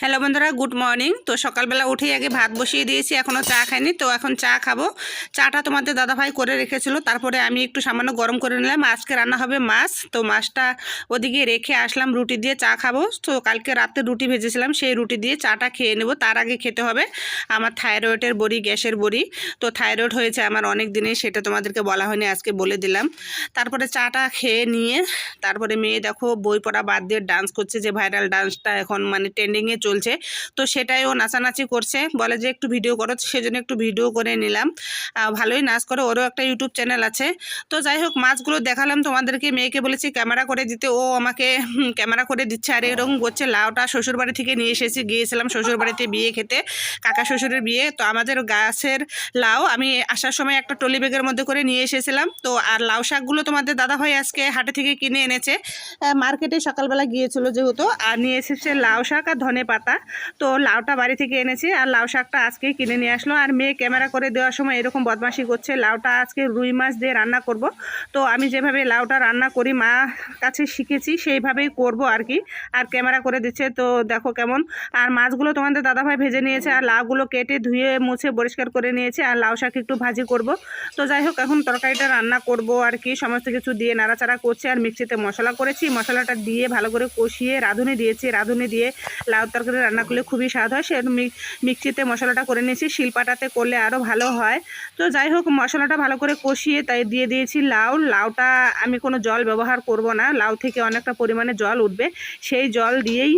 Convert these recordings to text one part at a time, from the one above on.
Hello বন্ধুরা, good morning. তো সকালবেলা উঠেই আগে ভাত বসিয়ে দিয়েছি এখনও চা খাইনি। তো এখন চা খাব। চাটা তোমাদের দাদাভাই করে রেখেছিল, তারপরে আমি একটু সামান্য গরম করে নিলাম। আজকে রান্না হবে মাছ। তো মাছটা ওদিকে রেখে আসলাম, রুটি দিয়ে চা খাব। তো কালকে রাতে রুটি ভেজেছিলাম, সেই রুটি দিয়ে চাটা খেয়ে নেব। তার আগে খেতে হবে আমার থাইরয়েডের বড়ি, গ্যাসের বড়ি। তো থাইরয়েড হয়েছে আমার অনেক দিনে সেটা তোমাদেরকে বলা হয়নি, আজকে বলে দিলাম। তারপরে চাটা খেয়ে নিয়ে, তারপরে মেয়ে দেখো বই পড়া বাদ দিয়ে ডান্স করছে, যে ভাইরাল ডান্সটা এখন মানে ট্রেন্ডিংয়ে চলছে। তো সেটাই ও নাচানাচি করছে। বলে যে একটু ভিডিও করো। সেজন্য একটু ভিডিও করে নিলাম। ভালোই নাচ করে। ওরও একটা ইউটিউব চ্যানেল আছে। তো যাই হোক, মাছগুলো দেখালাম তোমাদেরকে। মেয়েকে বলেছি ক্যামেরা করে দিতে। ও আমাকে ক্যামেরা করে দিচ্ছে। আর এরকম করছে, লাউটা শ্বশুরবাড়ি থেকে নিয়ে এসেছি। গিয়েছিলাম শ্বশুরবাড়িতে বিয়ে খেতে। কাকা শ্বশুরের বিয়ে। তো আমাদের গাছের লাউ আমি আসার সময় একটা টলি ব্যাগের মধ্যে করে নিয়ে এসেছিলাম। তো আর লাউ শাকগুলো তোমাদের দাদাভাই আজকে হাটে থেকে কিনে এনেছে। মার্কেটে সকালবেলা গিয়েছিল যেহেতু। আর নিয়ে এসেছে লাউ শাক আর ধনে পাতা। তো লাউটা বাড়ি থেকে এনেছি আর লাউ শাকটা আজকেই কিনে নিয়ে আসলো। আর মেয়ে ক্যামেরা করে দেওয়ার সময় এরকম বদমাশি করছে। লাউটা আজকে রুই মাছ দিয়ে রান্না করব। তো আমি যেভাবে লাউটা রান্না করি, মা কাছে শিখেছি, সেইভাবেই করব আর কি। আর ক্যামেরা করে দিচ্ছে। তো দেখো কেমন। আর মাছগুলো তোমাদের দাদাভাই ভেজে নিয়েছে আর লাউগুলো কেটে ধুয়ে মুছে পরিষ্কার করে নিয়েছে আর লাউ শাক একটু ভাজি করব। তো যাই হোক, এখন তরকারিটা রান্না করব আর কি। সমস্ত কিছু দিয়ে নাড়াচাড়া করছে আর মিক্সিতে মশলা করেছি। মশলাটা দিয়ে ভালো করে কষিয়ে রাঁধুনি দিয়েছি। রাঁধুনি দিয়ে লাউ তরকারি রান্না করলে খুবই স্বাদ হয়। সে মিক্সিতে মশলাটা করে নিয়েছি। শিলপাটাতে করলে আরও ভালো হয়। তো যাই হোক, মশলাটা ভালো করে কষিয়ে তাই দিয়ে দিয়েছি লাউ। লাউটা আমি কোনো জল ব্যবহার করব না। লাউ থেকে অনেকটা পরিমাণে জল উঠবে। সেই জল দিয়েই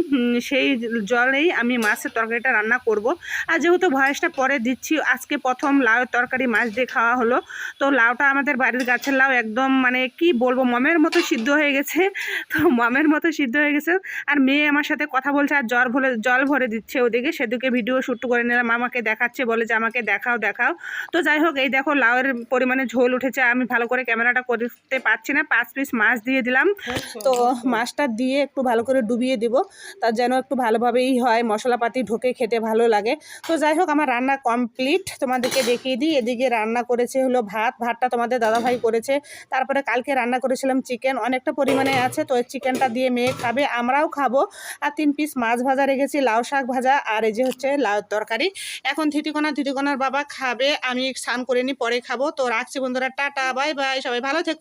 সেই জলেই আমি মাছের তরকারিটা রান্না করব। আর যেহেতু ভয়েসটা পরে দিচ্ছি, আজকে প্রথম লাউ তরকারি মাছ দিয়ে খাওয়া হলো। তো লাউটা আমাদের বাড়ির গাছের লাউ একদম মানে কি বলব, মমের মতো সিদ্ধ হয়ে গেছে। তো মমের মতো সিদ্ধ হয়ে গেছে। আর মেয়ে আমার সাথে কথা বলছে, আর জ্বর ভরে জল ভরে দিচ্ছে ওদিকে, সেদিকে ভিডিও শ্যুট করে নিলাম আমাকে দেখাচ্ছে, বলে যে আমাকে দেখাও দেখাও। তো যাই হোক, এই দেখো লাউয়ের পরিমাণে ঝোল উঠেছে, আমি ভালো করে ক্যামেরাটা করতে পারছি না, পাঁচ পিস মাছ দিয়ে দিলাম। তো মাছটা দিয়ে একটু ভালো করে ডুবিয়ে দিব তার যেন একটু ভালোভাবেই হয়, মশলাপাতি ঢোকে, খেতে ভালো লাগে। তো যাই হোক, আমার রান্না কমপ্লিট তোমাদেরকে দেখিয়ে দিই, এদিকে রান্না করেছে হলো ভাত, ভাতটা তোমাদের দাদাভাই করেছে। তারপরে কালকে রান্না করেছিলাম চিকেন অনেকটা পরিমাণে আছে, তো চিকেনটা দিয়ে মেয়ে খাবে, আমরাও খাব। আর তিন পিস মাছ ভাজা রেখেছি লাউ শাক ভাজা আর এই যে হচ্ছে লাউ তরকারি। এখন থিতিকোনা থিতিকোনার বাবা খাবে, আমি স্নান করে নি, পরে খাব। তো রাখছি বন্ধুরা, টাটা, বাই বাই, সবাই ভালো থেকো।